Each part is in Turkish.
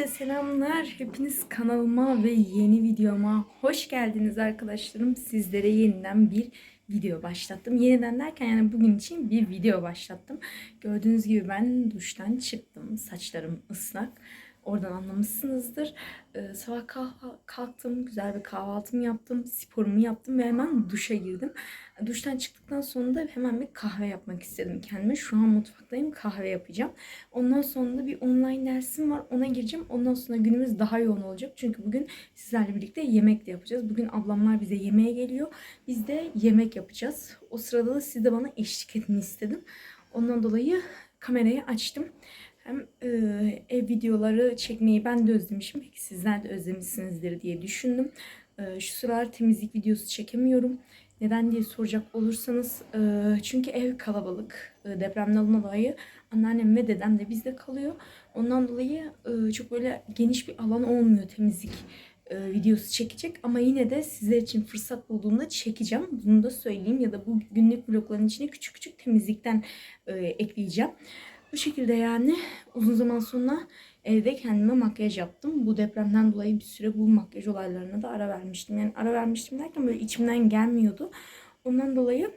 Herkese selamlar. Hepiniz kanalıma ve yeni videoma hoş geldiniz arkadaşlarım. Sizlere yeniden bir video başlattım. Yeniden derken yani bugün için bir video başlattım. Gördüğünüz gibi ben duştan çıktım. Saçlarım ıslak. Oradan anlamışsınızdır. Ee, sabah kalktım, güzel bir kahvaltımı yaptım, sporumu yaptım ve hemen duşa girdim. Duştan çıktıktan sonra da hemen bir kahve yapmak istedim kendime. Şu an mutfaktayım, kahve yapacağım. Ondan sonra da bir online dersim var, ona gireceğim. Ondan sonra günümüz daha yoğun olacak. Çünkü bugün sizlerle birlikte yemek de yapacağız. Bugün ablamlar bize yemeğe geliyor. Biz de yemek yapacağız. O sırada da siz de bana eşlik edin istedim. Ondan dolayı kamerayı açtım. Hem e, ev videoları çekmeyi ben de özlemişim. Peki sizler de özlemişsinizdir diye düşündüm. E, şu sıralar temizlik videosu çekemiyorum. Neden diye soracak olursanız e, çünkü ev kalabalık. E, depremden dolayı anneannem ve dedem de bizde kalıyor. Ondan dolayı e, çok böyle geniş bir alan olmuyor temizlik videosu çekecek ama yine de sizler için fırsat bulduğumda çekeceğim. Bunu da söyleyeyim ya da bu günlük vlogların içine küçük küçük temizlikten ekleyeceğim. Bu şekilde yani uzun zaman sonra evde kendime makyaj yaptım. Bu depremden dolayı bir süre bu makyaj olaylarına da ara vermiştim. Yani ara vermiştim derken böyle içimden gelmiyordu. Ondan dolayı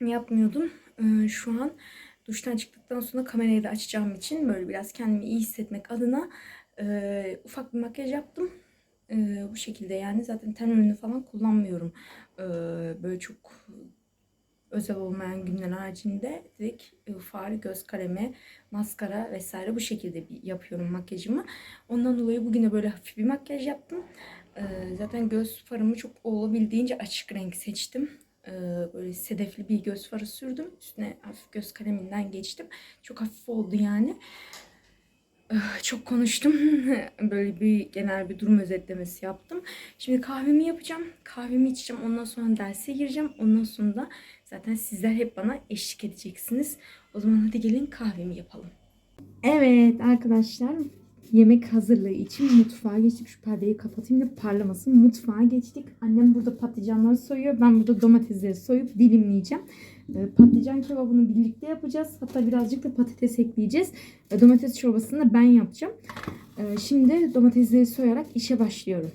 yapmıyordum. Ee, şu an duştan çıktıktan sonra kamerayı da açacağım için böyle biraz kendimi iyi hissetmek adına e, ufak bir makyaj yaptım. E, bu şekilde yani zaten ten ürünü falan kullanmıyorum. E, böyle çok özel olmayan günler haricinde direkt e, far, göz kalemi, maskara vesaire bu şekilde bir yapıyorum makyajımı. Ondan dolayı bugün de böyle hafif bir makyaj yaptım. Ee, zaten göz farımı çok olabildiğince açık renk seçtim. Ee, böyle sedefli bir göz farı sürdüm. Üstüne hafif göz kaleminden geçtim. Çok hafif oldu yani. Eh, Çok konuştum. Böyle bir genel bir durum özetlemesi yaptım. Şimdi kahvemi yapacağım. Kahvemi içeceğim. Ondan sonra derse gireceğim. Ondan sonra da zaten sizler hep bana eşlik edeceksiniz. O zaman hadi gelin kahvemi yapalım. Evet arkadaşlar yemek hazırlığı için mutfağa geçtik. Şu perdeyi kapatayım da parlamasın. Mutfağa geçtik. Annem burada patlıcanları soyuyor. Ben burada domatesleri soyup dilimleyeceğim. Ee, Patlıcan kebabını birlikte yapacağız. Hatta birazcık da patates ekleyeceğiz. Ee, Domates çorbasını da ben yapacağım. Ee, Şimdi domatesleri soyarak işe başlıyorum.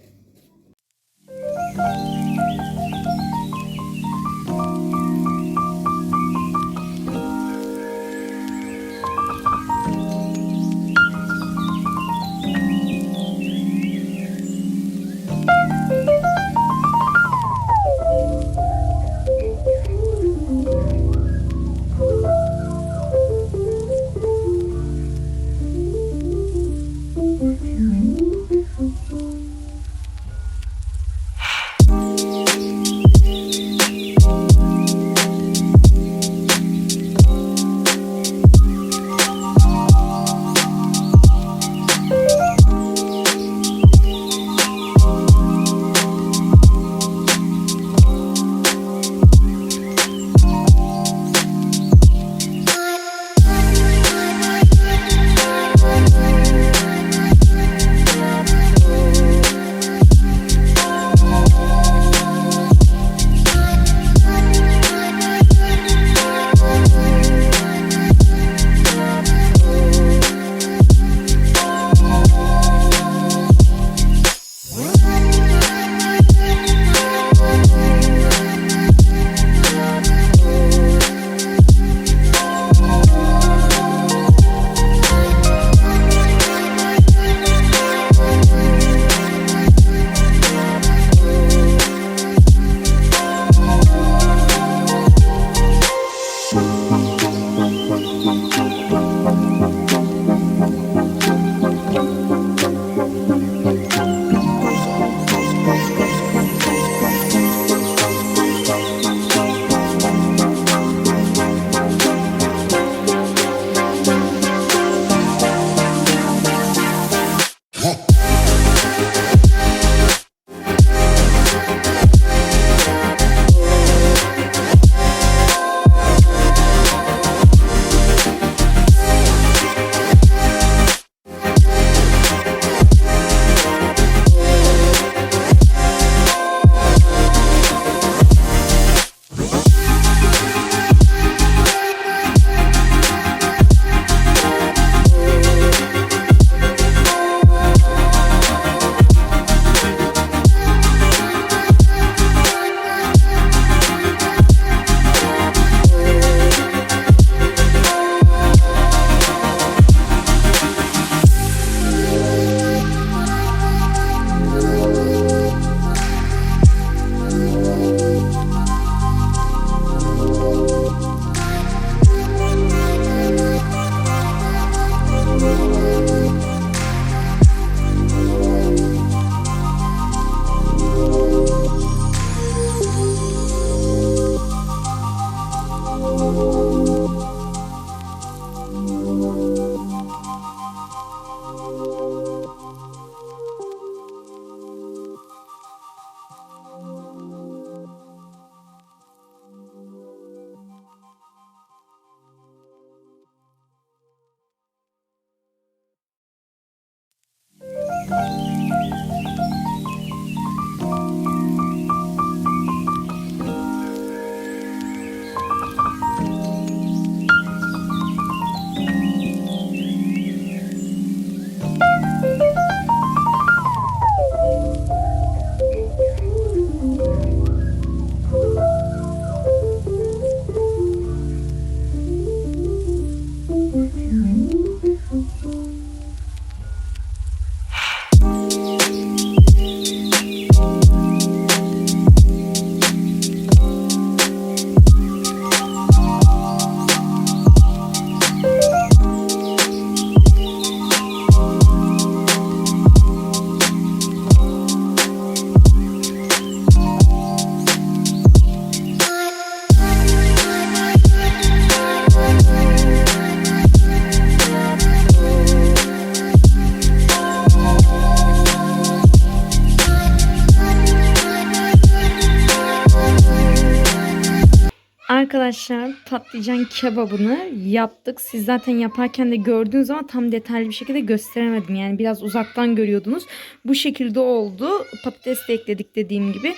Arkadaşlar patlıcan kebabını yaptık. Siz zaten yaparken de gördünüz ama tam detaylı bir şekilde gösteremedim. Yani biraz uzaktan görüyordunuz. Bu şekilde oldu. Patates de ekledik dediğim gibi.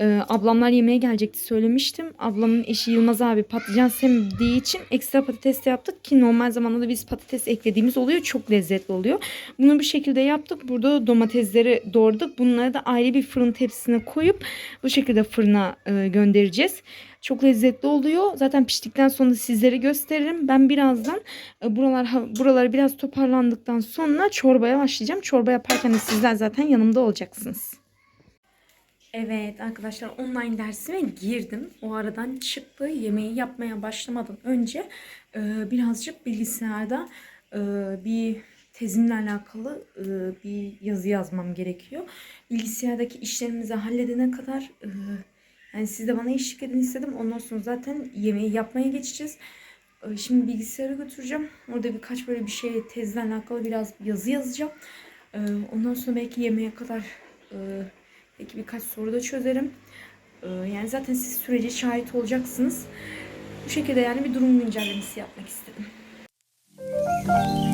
Ee, ablamlar yemeğe gelecekti söylemiştim. Ablamın eşi Yılmaz abi patlıcan sevdiği için ekstra patates de yaptık ki normal zamanda da biz patates eklediğimiz oluyor. Çok lezzetli oluyor. Bunu bir şekilde yaptık. Burada domatesleri doğradık. Bunları da ayrı bir fırın tepsisine koyup bu şekilde fırına e, göndereceğiz. Çok lezzetli oluyor. Zaten piştikten sonra sizlere gösteririm. Ben birazdan e, buralar buraları biraz toparlandıktan sonra çorbaya başlayacağım. Çorba yaparken de sizler zaten yanımda olacaksınız. Evet arkadaşlar online dersime girdim. O aradan çıktı. Yemeği yapmaya başlamadan önce e, birazcık bilgisayarda e, bir tezimle alakalı bir yazı yazmam gerekiyor. Bilgisayardaki işlerimizi halledene kadar yani siz de bana eşlik edin istedim. Ondan sonra zaten yemeği yapmaya geçeceğiz. E, Şimdi bilgisayara götüreceğim. Orada birkaç böyle bir şey tezle alakalı biraz yazı yazacağım. E, Ondan sonra belki yemeğe kadar e, belki birkaç soru da çözerim. E, Yani zaten siz sürece şahit olacaksınız. Bu şekilde yani bir durum güncellemesi yapmak istedim. Evet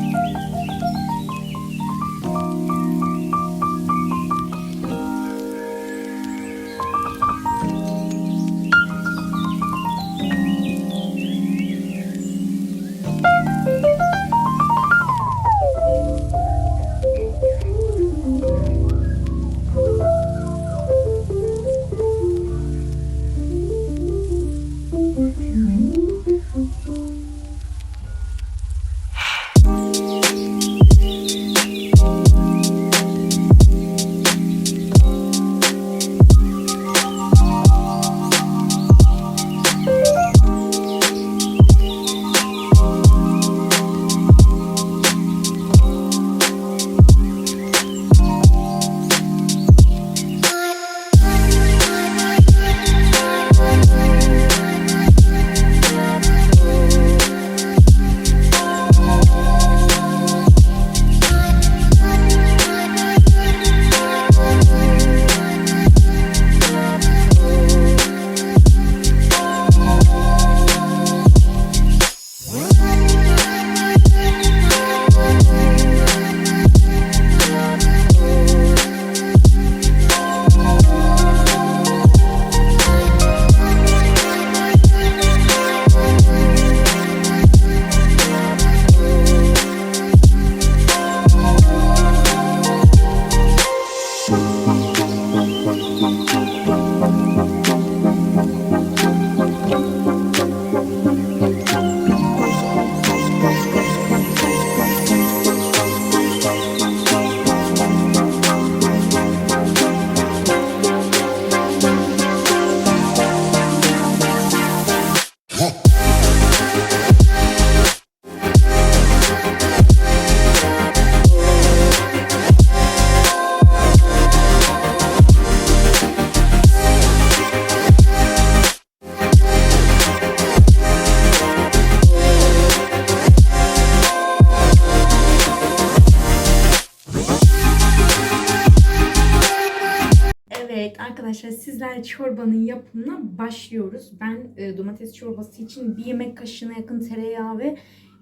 çorbanın yapımına başlıyoruz. Ben e, domates çorbası için bir yemek kaşığına yakın tereyağı ve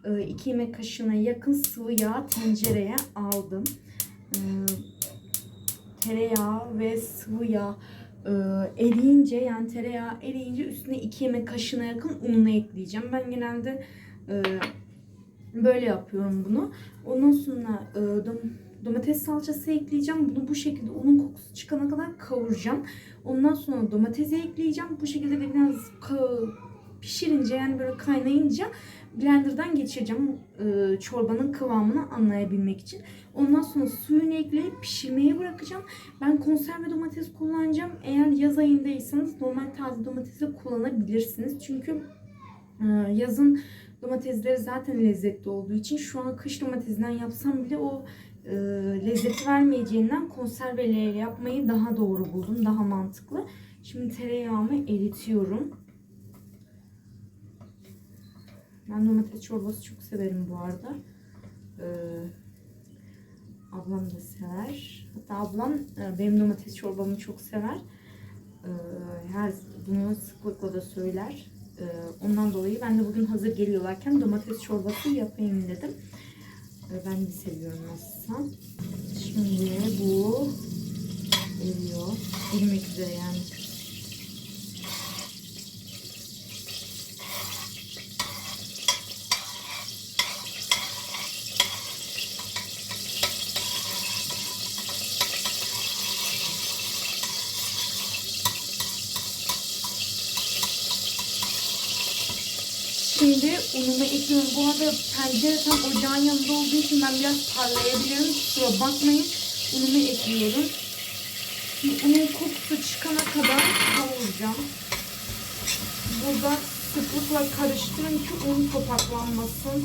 e, iki yemek kaşığına yakın sıvı yağ tencereye aldım. E, tereyağı ve sıvı yağ e, eriyince yani tereyağı eriyince üstüne iki yemek kaşığına yakın ununu ekleyeceğim. Ben genelde e, böyle yapıyorum bunu. Ondan sonra e, dom- domates salçası ekleyeceğim. Bunu bu şekilde unun kokusu çıkana kadar kavuracağım. Ondan sonra domatesi ekleyeceğim. Bu şekilde de biraz pişirince yani böyle kaynayınca blenderdan geçireceğim e, çorbanın kıvamını anlayabilmek için. Ondan sonra suyunu ekleyip pişirmeye bırakacağım. Ben konserve domates kullanacağım. Eğer yaz ayındaysanız normal taze domatesi kullanabilirsiniz. Çünkü e, yazın domatesleri zaten lezzetli olduğu için şu an kış domatesinden yapsam bile o e, lezzeti vermeyeceğinden konserveyle yapmayı daha doğru buldum. Daha mantıklı. Şimdi tereyağımı eritiyorum. Ben domates çorbası çok severim bu arada. Ee, ablam da sever. Hatta ablam e, benim domates çorbamı çok sever. Ee, her bunu sıklıkla da söyler. Ee, ondan dolayı ben de bugün hazır geliyorlarken domates çorbası yapayım dedim. Ee, ben de seviyorum nasılsa. Şimdi bu eriyor. Erimek üzere yani. Şimdi unumu ekliyorum. Bu arada pencere tam ocağın yanında olduğu için ben biraz parlayabilirim. Kusura bakmayın. Unumu ekliyorum. Şimdi unun kokusu çıkana kadar kavuracağım. Burada sıklıkla karıştırın ki un topaklanmasın.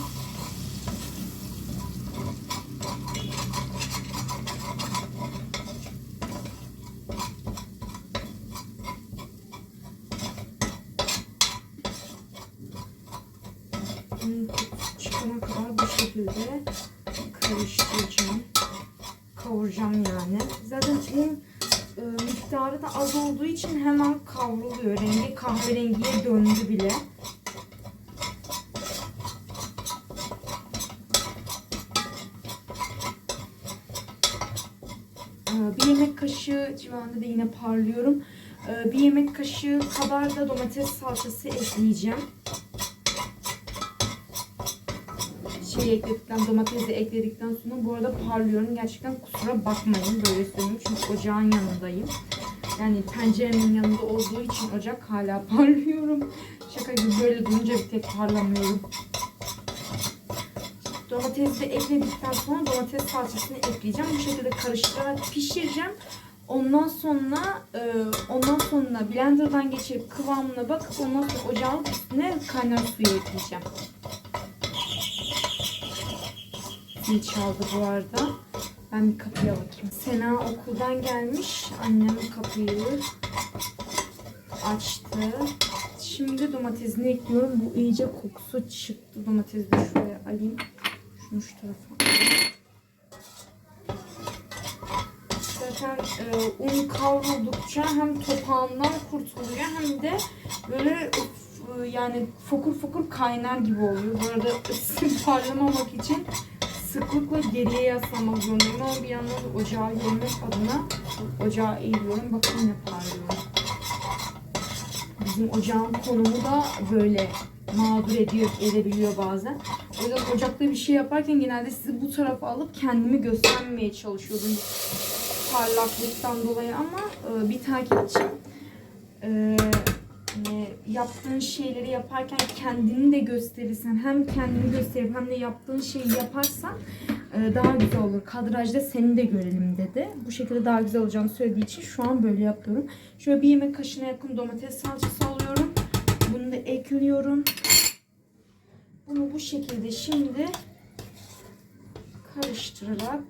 Unun kokusu çıkana kadar bu şekilde karıştıracağım. Kavuracağım yani. Zaten un e, miktarı da az olduğu için hemen kavruluyor. Rengi kahverengiye döndü bile. Ee, Bir yemek kaşığı civarında da yine parlıyorum. Ee, Bir yemek kaşığı kadar da domates salçası ekleyeceğim. Şey ekledikten, domatesi ekledikten sonra bu arada parlıyorum. Gerçekten kusura bakmayın böyle söyleyeyim. Çünkü ocağın yanındayım. Yani penceremin yanında olduğu için ocak hala parlıyorum. Şaka gibi böyle durunca bir tek parlamıyorum. Domatesi de ekledikten sonra domates salçasını ekleyeceğim. Bu şekilde karıştırarak pişireceğim. Ondan sonra e, ondan sonra blenderdan geçirip kıvamına bakıp ondan sonra ocağın üstüne kaynar suyu ekleyeceğim. Zil çaldı bu arada. Ben bir kapıya bakayım. Sena okuldan gelmiş. Annem kapıyı açtı. Şimdi domatesini ekliyorum. Bu iyice kokusu çıktı. Domatesi de şuraya alayım. Şunu şu tarafa. Zaten e, un kavruldukça hem topağından kurtuluyor hem de böyle e, yani fokur fokur kaynar gibi oluyor. Bu arada parlamamak için sıklıkla geriye yaslanmak zorundayım ama bir yandan da ocağı görmek adına ocağı eğiliyorum. Bakın ne parlıyor. Bizim ocağın konumu da böyle mağdur ediyor, edebiliyor bazen. O yüzden ocakta bir şey yaparken genelde sizi bu tarafa alıp kendimi göstermemeye çalışıyordum parlaklıktan dolayı ama e, bir takipçim e, yaptığın şeyleri yaparken kendini de gösterirsen hem kendini gösterip hem de yaptığın şeyi yaparsan e, daha güzel olur. Kadrajda seni de görelim dedi. Bu şekilde daha güzel olacağını söylediği için şu an böyle yapıyorum. Şöyle bir yemek kaşığına yakın domates salçası alıyorum. Bunu da ekliyorum. Bunu bu şekilde şimdi karıştırarak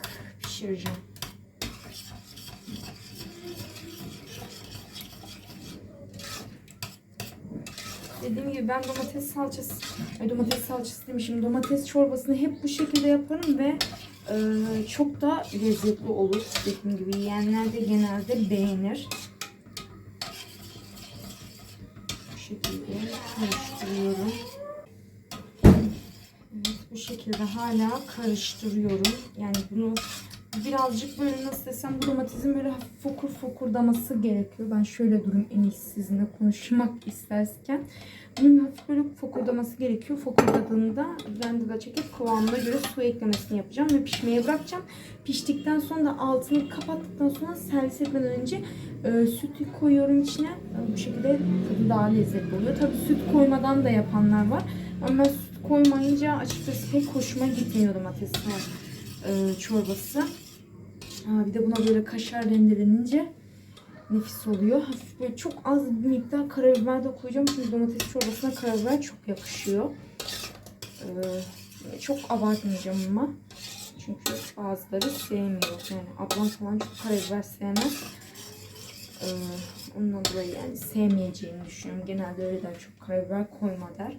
pişireceğim. Dediğim gibi ben domates salçası, ay domates salçası demişim. Domates çorbasını hep bu şekilde yaparım ve e, çok da lezzetli olur. Dediğim gibi yiyenler de genelde beğenir. Bu şekilde karıştırıyorum. Evet, bu şekilde hala karıştırıyorum. Yani bunu birazcık böyle nasıl desem bu domatesin böyle hafif fokur fokurdaması gerekiyor. Ben şöyle durayım en iyisi sizinle konuşmak isterken. Bunun hafif böyle fokurdaması gerekiyor. Fokurdadığında blenderda çekip kıvamına göre su eklemesini yapacağım ve pişmeye bırakacağım. Piştikten sonra da altını kapattıktan sonra servis etmeden önce e, sütü koyuyorum içine. E, bu şekilde tadı daha lezzetli oluyor. Tabii süt koymadan da yapanlar var. Ama ben süt koymayınca açıkçası pek hoşuma gitmiyor domates e, çorbası. Aa, bir de buna böyle kaşar rendelenince nefis oluyor. Hafif böyle çok az bir miktar karabiber de koyacağım. Çünkü domates çorbasına karabiber çok yakışıyor. Ee, çok abartmayacağım ama. Çünkü bazıları sevmiyor. Yani ablam falan çok karabiber sevmez. Ee, ondan dolayı yani sevmeyeceğini düşünüyorum. Genelde öyle der. Çok karabiber koyma der.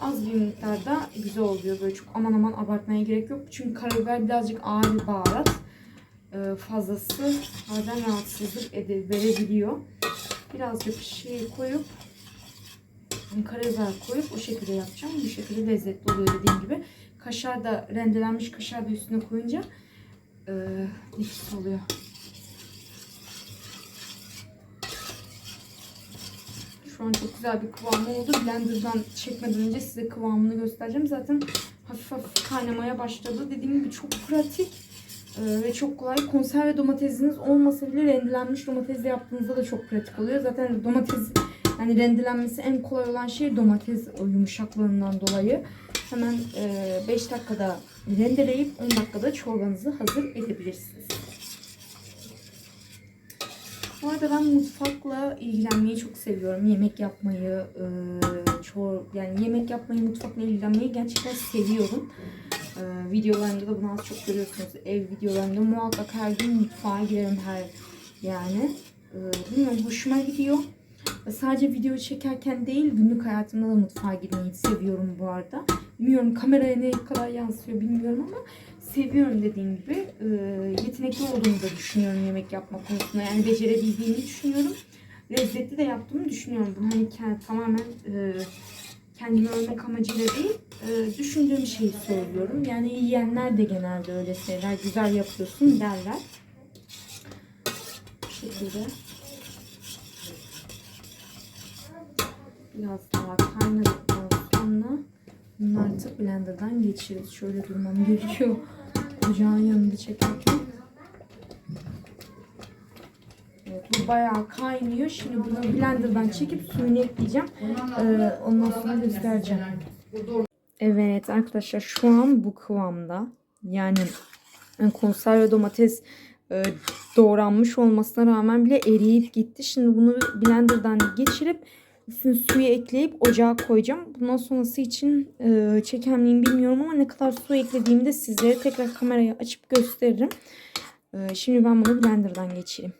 Az bir miktarda güzel oluyor. Böyle çok aman aman abartmaya gerek yok. Çünkü karabiber birazcık ağır bir baharat. Ee, fazlası bazen rahatsızlık verebiliyor. Birazcık şey koyup Yani karabiber koyup o şekilde yapacağım. Bu şekilde lezzetli oluyor dediğim gibi. Kaşar da rendelenmiş kaşar da üstüne koyunca e, nefis oluyor. Şu an çok güzel bir kıvamı oldu. Blender'dan çekmeden önce size kıvamını göstereceğim. Zaten hafif hafif kaynamaya başladı. Dediğim gibi çok pratik e, ve çok kolay. Konserve domatesiniz olmasa bile rendelenmiş domatesle yaptığınızda da çok pratik oluyor. Zaten domates yani rendelenmesi en kolay olan şey domates o yumuşaklığından dolayı. Hemen 5 dakikada rendeleyip 10 dakikada çorbanızı hazır edebilirsiniz. Bu arada ben mutfakla ilgilenmeyi çok seviyorum. Yemek yapmayı, e, çor yani yemek yapmayı, mutfakla ilgilenmeyi gerçekten seviyorum. E, videolarımda da bunu az çok görüyorsunuz. Ev videolarımda muhakkak her gün mutfağa girerim her yani. E, bilmiyorum hoşuma gidiyor. E, Sadece video çekerken değil günlük hayatımda da mutfağa girmeyi seviyorum bu arada. Bilmiyorum kameraya ne kadar yansıyor bilmiyorum ama seviyorum dediğim gibi. E, yetenekli olduğumu da düşünüyorum yemek yapma konusunda. Yani becerebildiğimi düşünüyorum. Lezzetli de yaptığımı düşünüyorum. Bunu hani tamamen e, kendimi övmek amacıyla değil, e, düşündüğüm şeyi söylüyorum. Yani yiyenler de genelde öyle şeyler, güzel yapıyorsun derler. Bu şekilde. Biraz daha kaynadıktan sonra bunları artık blenderdan geçiririz. Şöyle durmam gerekiyor. Ocağın yanında çekerken. Evet, bu bayağı kaynıyor. Şimdi bunu blenderdan çekip suyunu ekleyeceğim. Ee, ondan sonra göstereceğim. Evet arkadaşlar şu an bu kıvamda. Yani yani konserve domates e, doğranmış olmasına rağmen bile eriyip gitti. Şimdi bunu blenderdan geçirip üstüne suyu ekleyip ocağa koyacağım. Bundan sonrası için e, çeker miyim bilmiyorum ama ne kadar su eklediğimi de sizlere tekrar kamerayı açıp gösteririm. E, şimdi ben bunu blenderdan geçireyim.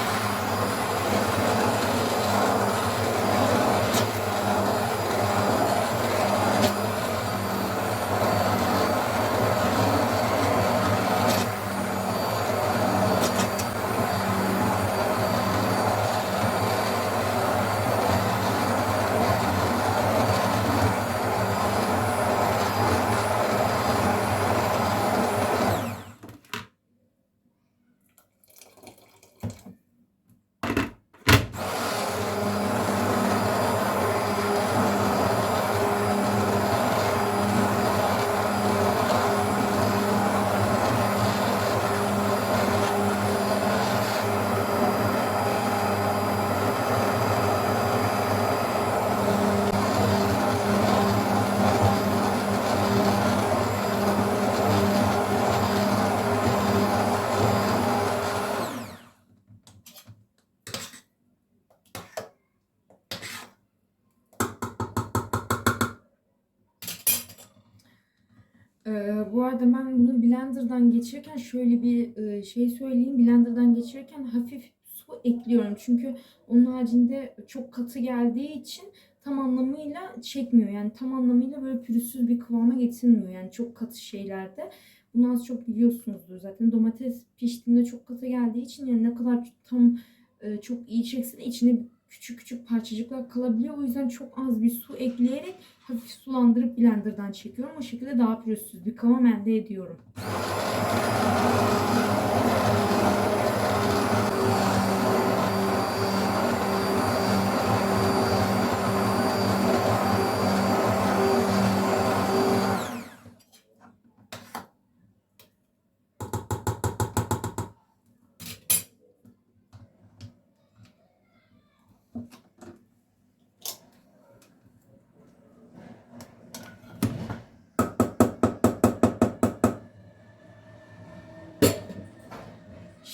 Ee, bu arada ben blenderdan geçirirken şöyle bir e, şey söyleyeyim. Blenderdan geçirirken hafif su ekliyorum. Çünkü onun haricinde çok katı geldiği için tam anlamıyla çekmiyor. Yani tam anlamıyla böyle pürüzsüz bir kıvama getirmiyor. Yani çok katı şeylerde. Bunu az çok biliyorsunuzdur. Zaten domates piştiğinde çok katı geldiği için yani ne kadar tam e, çok iyi çekse de içine küçük küçük parçacıklar kalabiliyor. O yüzden çok az bir su ekleyerek hafif sulandırıp blenderdan çekiyorum. O şekilde daha pürüzsüz bir kıvam elde ediyorum.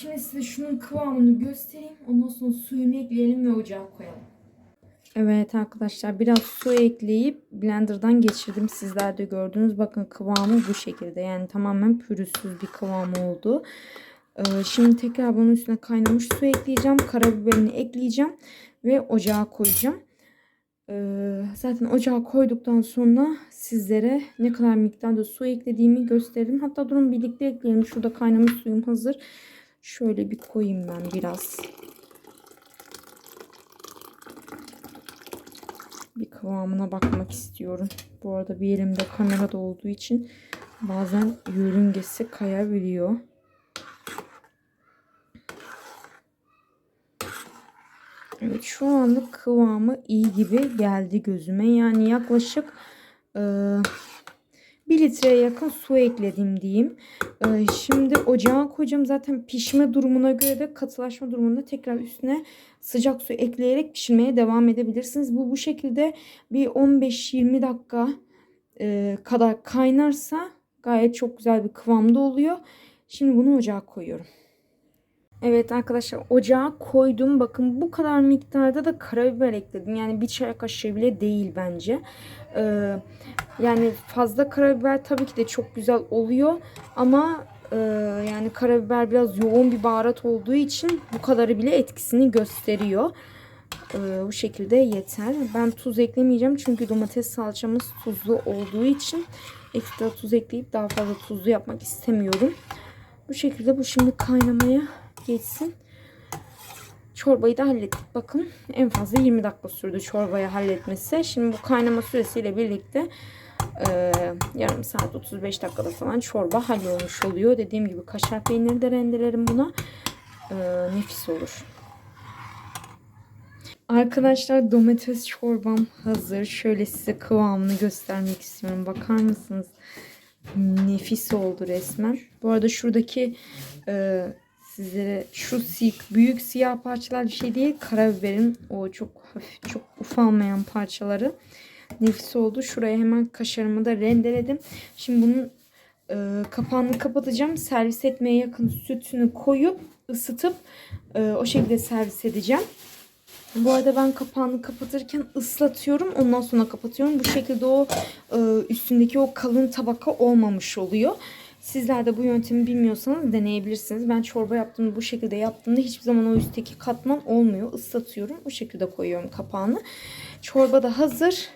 Şimdi size şunun kıvamını göstereyim. Ondan sonra suyunu ekleyelim ve ocağa koyalım. Evet arkadaşlar biraz su ekleyip blenderdan geçirdim. Sizler de gördünüz. Bakın kıvamı bu şekilde. Yani tamamen pürüzsüz bir kıvam oldu. Ee, şimdi tekrar bunun üstüne kaynamış su ekleyeceğim. Karabiberini ekleyeceğim. Ve ocağa koyacağım. Ee, zaten ocağa koyduktan sonra sizlere ne kadar miktarda su eklediğimi gösteririm. Hatta durun birlikte ekleyelim. Şurada kaynamış suyum hazır. Şöyle bir koyayım ben biraz. bir kıvamına bakmak istiyorum. Bu arada bir elimde kamerada olduğu için bazen yörüngesi kayabiliyor. Evet şu anlık kıvamı iyi gibi geldi gözüme. Yani yaklaşık 1 litreye yakın su ekledim diyeyim. E, şimdi ocağa koyacağım. Zaten pişme durumuna göre de katılaşma durumunda tekrar üstüne sıcak su ekleyerek pişirmeye devam edebilirsiniz. Bu bu şekilde bir 15-20 dakika e, kadar kaynarsa gayet çok güzel bir kıvamda oluyor. Şimdi bunu ocağa koyuyorum. Evet arkadaşlar ocağa koydum. Bakın bu kadar miktarda da karabiber ekledim. Yani bir çay kaşığı bile değil bence. Ee, yani fazla karabiber tabii ki de çok güzel oluyor. Ama e, yani karabiber biraz yoğun bir baharat olduğu için bu kadarı bile etkisini gösteriyor. Ee, bu şekilde yeter. Ben tuz eklemeyeceğim çünkü domates salçamız tuzlu olduğu için ekstra tuz ekleyip daha fazla tuzlu yapmak istemiyorum. Bu şekilde bu şimdi kaynamaya geçsin. Çorbayı da hallettik. Bakın en fazla 20 dakika sürdü çorbayı halletmesi. Şimdi bu kaynama süresiyle birlikte e, yarım saat 35 dakikada falan çorba hallolmuş oluyor. Dediğim gibi kaşar peyniri de rendelerim buna. E, nefis olur. Arkadaşlar domates çorbam hazır. Şöyle size kıvamını göstermek istiyorum. Bakar mısınız? Nefis oldu resmen. Bu arada şuradaki e, sizlere şu si büyük siyah parçalar bir şey değil. Karabiberin o çok hafif çok ufalmayan parçaları nefis oldu. Şuraya hemen kaşarımı da rendeledim. Şimdi bunun e, kapağını kapatacağım. Servis etmeye yakın sütünü koyup ısıtıp e, o şekilde servis edeceğim. Bu arada ben kapağını kapatırken ıslatıyorum. Ondan sonra kapatıyorum. Bu şekilde o e, üstündeki o kalın tabaka olmamış oluyor. Sizler de bu yöntemi bilmiyorsanız deneyebilirsiniz. Ben çorba yaptığımda bu şekilde yaptığımda hiçbir zaman o üstteki katman olmuyor. Islatıyorum. Bu şekilde koyuyorum kapağını. Çorba da hazır.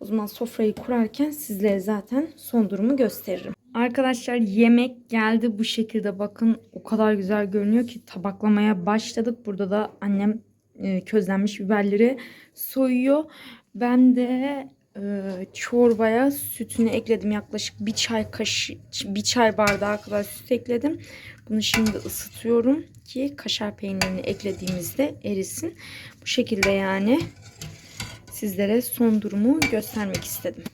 O zaman sofrayı kurarken sizlere zaten son durumu gösteririm. Arkadaşlar yemek geldi bu şekilde bakın o kadar güzel görünüyor ki tabaklamaya başladık. Burada da annem e, közlenmiş biberleri soyuyor. Ben de e, çorbaya sütünü ekledim. Yaklaşık bir çay kaşığı, bir çay bardağı kadar süt ekledim. Bunu şimdi ısıtıyorum ki kaşar peynirini eklediğimizde erisin. Bu şekilde yani sizlere son durumu göstermek istedim.